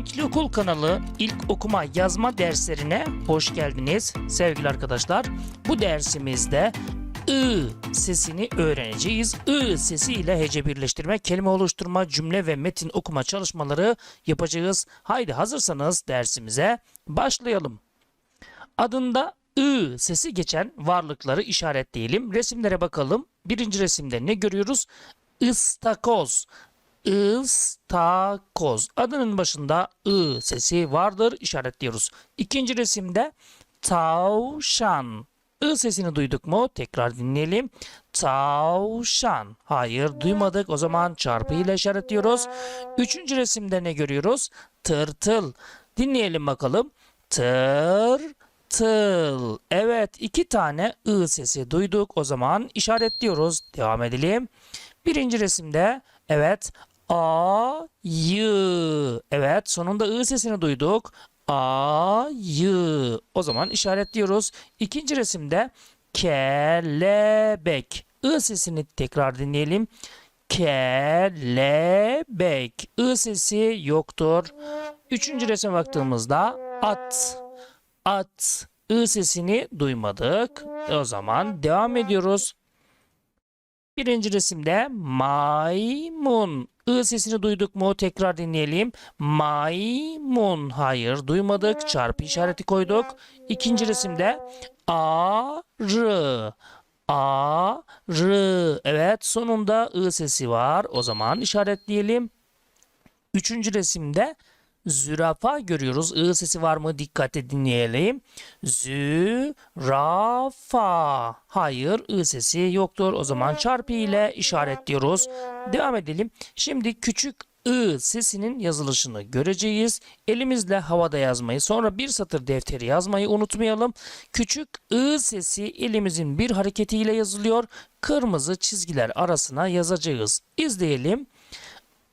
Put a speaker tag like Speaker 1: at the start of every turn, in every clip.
Speaker 1: Renkli Okul kanalı ilk okuma yazma derslerine hoş geldiniz sevgili arkadaşlar. Bu dersimizde ı sesini öğreneceğiz. I sesi ile hece birleştirme, kelime oluşturma, cümle ve metin okuma çalışmaları yapacağız. Haydi hazırsanız dersimize başlayalım. Adında ı sesi geçen varlıkları işaretleyelim. Resimlere bakalım. Birinci resimde ne görüyoruz? Istakoz. Istakoz. Adının başında ı sesi vardır. işaretliyoruz. İkinci resimde tavşan. I sesini duyduk mu? Tekrar dinleyelim. Tavşan. Hayır duymadık. O zaman çarpı ile işaretliyoruz. Üçüncü resimde ne görüyoruz? Tırtıl. Dinleyelim bakalım. Tır tıl. Evet iki tane ı sesi duyduk. O zaman işaretliyoruz. Devam edelim. Birinci resimde evet ayı. Evet sonunda ı sesini duyduk. Ayı. O zaman işaretliyoruz. İkinci resimde kelebek. I sesini tekrar dinleyelim. Kelebek. I sesi yoktur. Üçüncü resme baktığımızda at. At. I sesini duymadık. O zaman devam ediyoruz. Birinci resimde maymun. I sesini duyduk mu? Tekrar dinleyelim. Maymun. Hayır duymadık. Çarpı işareti koyduk. İkinci resimde arı. Arı. Evet sonunda I sesi var. O zaman işaretleyelim. Üçüncü resimde zürafa görüyoruz. I sesi var mı? Dikkatle dinleyelim. Zürafa. Hayır, I sesi yoktur. O zaman çarpı ile işaretliyoruz. Devam edelim. Şimdi küçük I sesinin yazılışını göreceğiz. Elimizle havada yazmayı, sonra bir satır defteri yazmayı unutmayalım. Küçük I sesi elimizin bir hareketiyle yazılıyor. Kırmızı çizgiler arasına yazacağız. İzleyelim.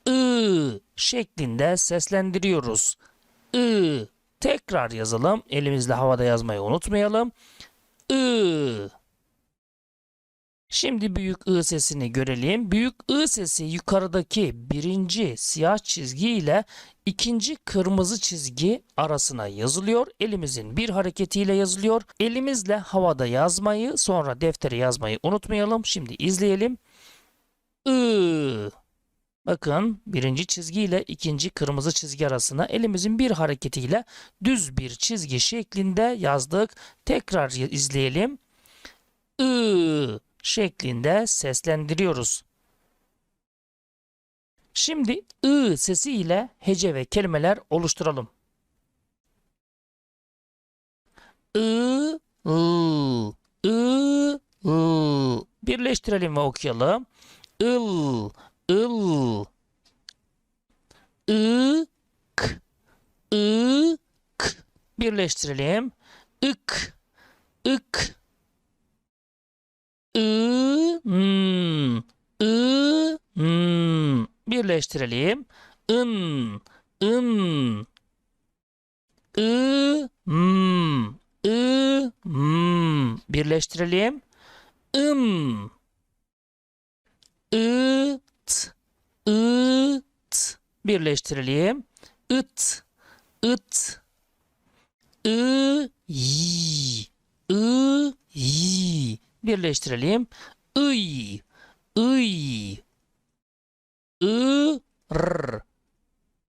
Speaker 1: I şeklinde seslendiriyoruz. I tekrar yazalım. Elimizle havada yazmayı unutmayalım. I Şimdi büyük I sesini görelim. Büyük I sesi yukarıdaki birinci siyah çizgi ile ikinci kırmızı çizgi arasına yazılıyor. Elimizin bir hareketiyle yazılıyor. Elimizle havada yazmayı sonra deftere yazmayı unutmayalım. Şimdi izleyelim. I Bakın birinci çizgi ile ikinci kırmızı çizgi arasına elimizin bir hareketiyle düz bir çizgi şeklinde yazdık. Tekrar izleyelim. I şeklinde seslendiriyoruz. Şimdi I sesi ile hece ve kelimeler oluşturalım. I, l, I, l. Birleştirelim ve okuyalım. Il, ıl ık ık birleştirelim. Ik ık ın ın birleştirelim. In ın ım ım birleştirelim. Im it it birleştirelim. It it I y I y. Birleştirelim. I I I r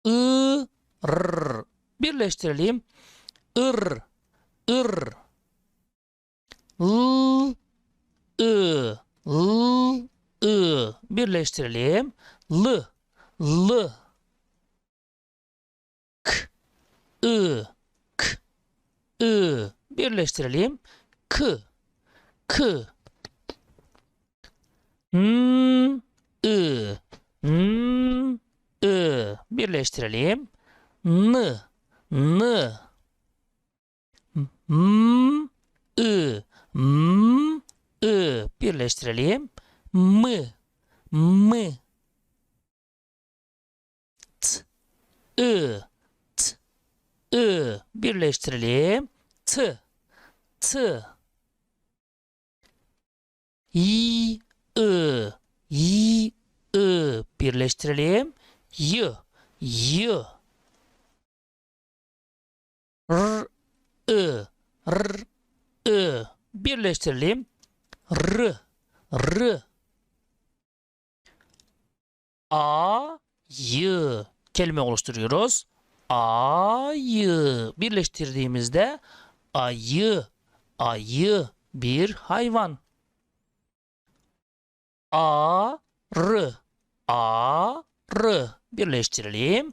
Speaker 1: I r birleştirelim. Ir ir l l I. Birleştirelim. L. L. K. I. K. I. Birleştirelim. K. K. N. I. N. I. Birleştirelim. N. N. M. I. M. I. Birleştirelim. M. M. T. I T. I birleştirelim. T. T. I Y. I birleştirelim. Y. Y. R, I, R, I. Birleştirelim. R, R. A, Y. Kelime oluşturuyoruz. Ayı. Birleştirdiğimizde ayı, ayı bir hayvan. Arı, arı. Birleştirelim.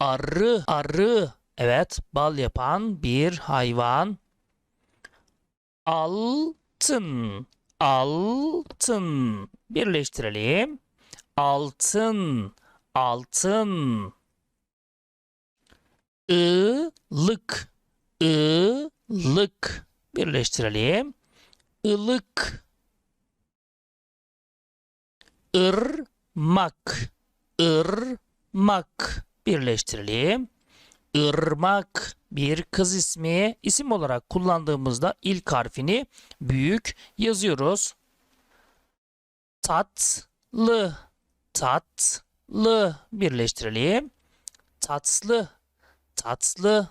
Speaker 1: Arı, arı. Evet, bal yapan bir hayvan. Altın, altın. Birleştirelim. Altın, altın. Ilık, ılık. Birleştirelim. Ilık. Irmak, ırmak. Birleştirelim. Irmak bir kız ismi. İsim olarak kullandığımızda ilk harfini büyük yazıyoruz. Tatlı, tatlı. Birleştirelim. Tatlı, tatlı.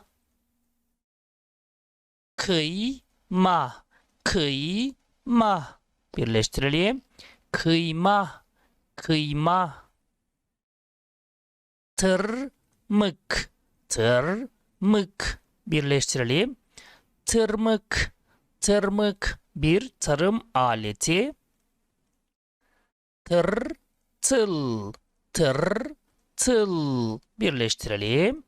Speaker 1: Kıyma, kıyma. Birleştirelim. Kıyma, kıyma. Tırmık, tırmık. Birleştirelim. Tırmık, tırmık. Bir tarım aleti. Tırtıl, tırtıl. Birleştirelim.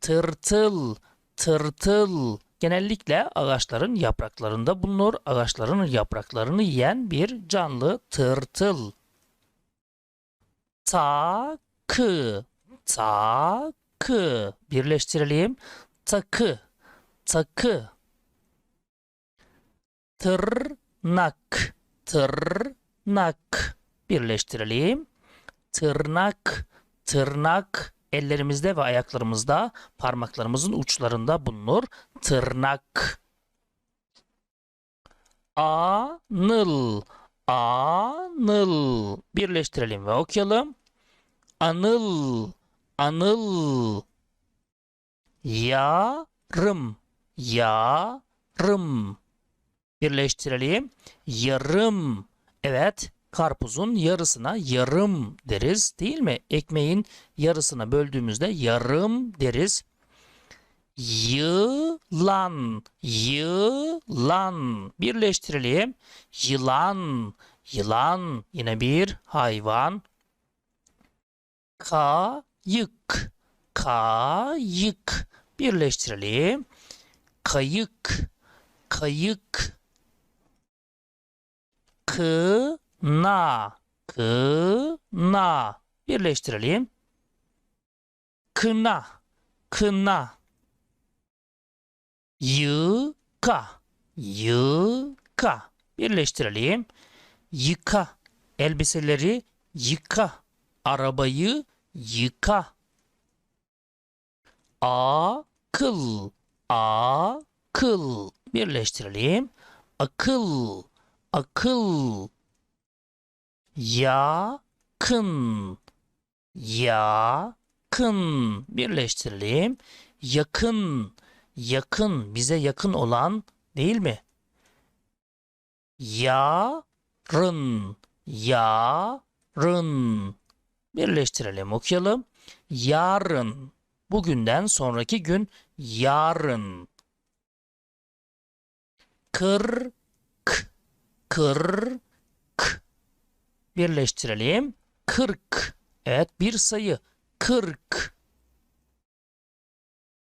Speaker 1: Tırtıl, tırtıl. Genellikle ağaçların yapraklarında bulunur. Ağaçların yapraklarını yiyen bir canlı tırtıl. Takı, takı. Birleştirelim. Takı, takı. Tırnak, tırnak. Birleştirelim. Tırnak, tırnak. Ellerimizde ve ayaklarımızda parmaklarımızın uçlarında bulunur. Tırnak. Anıl, anıl. Birleştirelim ve okuyalım. Anıl, anıl. Yarım, yarım. Birleştirelim. Yarım. Evet, karpuzun yarısına yarım deriz değil mi? Ekmeğin yarısına böldüğümüzde yarım deriz. Yılan, yılan. Birleştirelim. Yılan, yılan. Yine bir hayvan. Kayık, kayık. Birleştirelim. Kayık, kayık. Kına, kına. Birleştirelim. Kına, kına. Yıka, yıka. Birleştirelim. Yıka. Elbiseleri yıka. Arabayı yıka. Akıl, akıl. Birleştirelim. Akıl, akıl. Yakın, yakın. Birleştirelim. Yakın, yakın. Bize yakın olan değil mi? Yarın, yarın. Birleştirelim, okuyalım. Yarın. Bugünden sonraki gün yarın. Kırk, kırk. Birleştirelim. Kırk. Evet bir sayı. Kırk.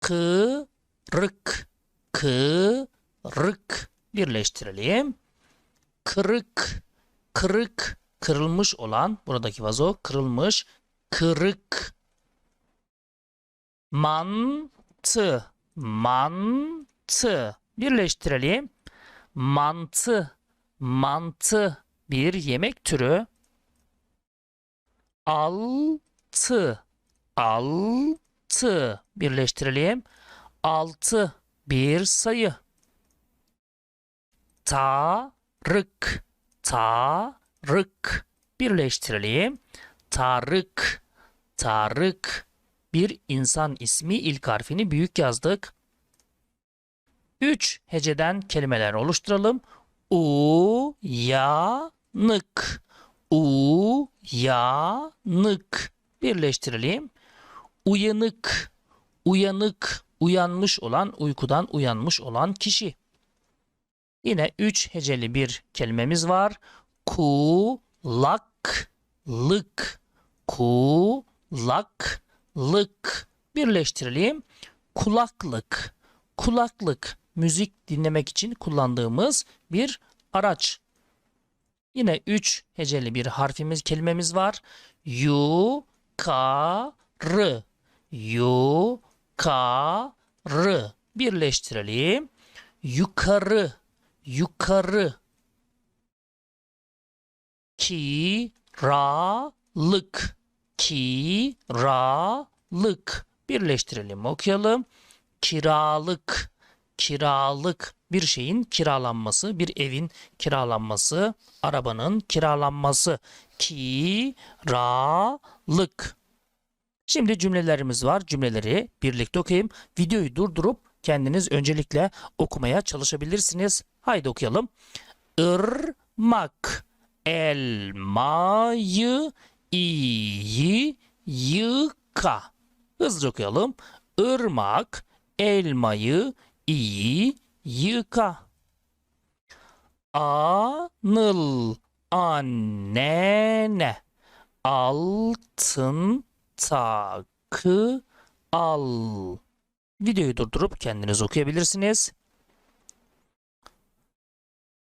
Speaker 1: Kırık. Kırık. Birleştirelim. Kırık. Kırık. Kırılmış olan buradaki vazo kırılmış. Kırık. Mantı. Mantı. Birleştirelim. Mantı. Mantı bir yemek türü. Altı. Altı. Birleştirelim. Altı. Bir sayı. Tarık. Tarık. Birleştirelim. Tarık. Tarık. Bir insan ismi ilk harfini büyük yazdık. Üç heceden kelimeler oluşturalım. Uyanık. Uyanık. Birleştirelim. Uyanık. Uyanık. Uyanmış olan, uykudan uyanmış olan kişi. Yine üç heceli bir kelimemiz var. Kulaklık. Kulaklık. Birleştirelim. Kulaklık. Kulaklık. Müzik dinlemek için kullandığımız bir araç. Yine üç heceli bir harfimiz, kelimemiz var. Yukarı. Yukarı. Birleştirelim. Yukarı. Yukarı. Kiralık. Kiralık. Birleştirelim, okuyalım. Kiralık. Kiralık. Bir şeyin kiralanması, bir evin kiralanması, arabanın kiralanması. Kiralık. Şimdi cümlelerimiz var. Cümleleri birlikte okuyayım. Videoyu durdurup kendiniz öncelikle okumaya çalışabilirsiniz. Haydi okuyalım. Irmak elmayı iyi yıka. Hızlıca okuyalım. Irmak elmayı iyi yıka. Anıl annene altın takı al. Videoyu durdurup kendiniz okuyabilirsiniz.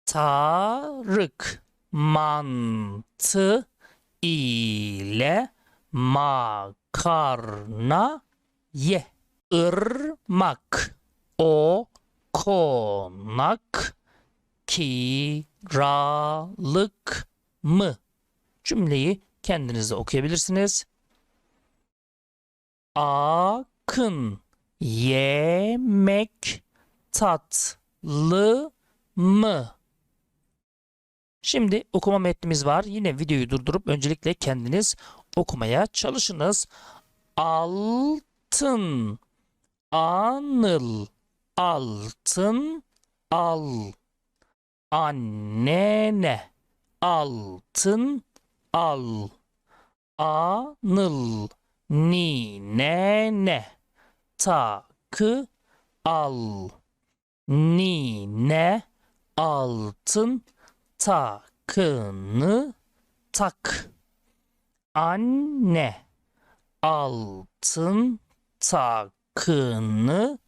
Speaker 1: Tarık mantı ile makarna ye. Irmak o konak kiralık mı? Cümleyi kendiniz de okuyabilirsiniz. Akın yemek tatlı mı? Şimdi okuma metnimiz var. Yine videoyu durdurup öncelikle kendiniz okumaya çalışınız. Altın, anıl, altın, al. Annene, altın, al. Anıl, ninene, takı, al. Nine, altın, takını tak. Anne altın takını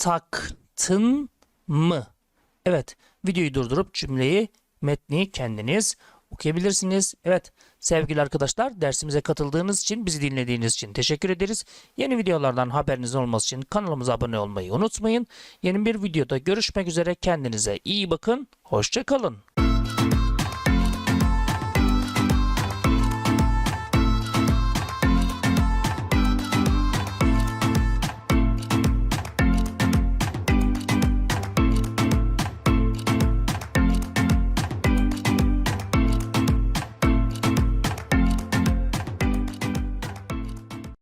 Speaker 1: taktın mı? Evet, videoyu durdurup cümleyi, metni kendiniz okuyabilirsiniz. Evet, sevgili arkadaşlar, dersimize katıldığınız için, bizi dinlediğiniz için teşekkür ederiz. Yeni videolardan haberiniz olması için kanalımıza abone olmayı unutmayın. Yeni bir videoda görüşmek üzere. Kendinize iyi bakın. Hoşça kalın.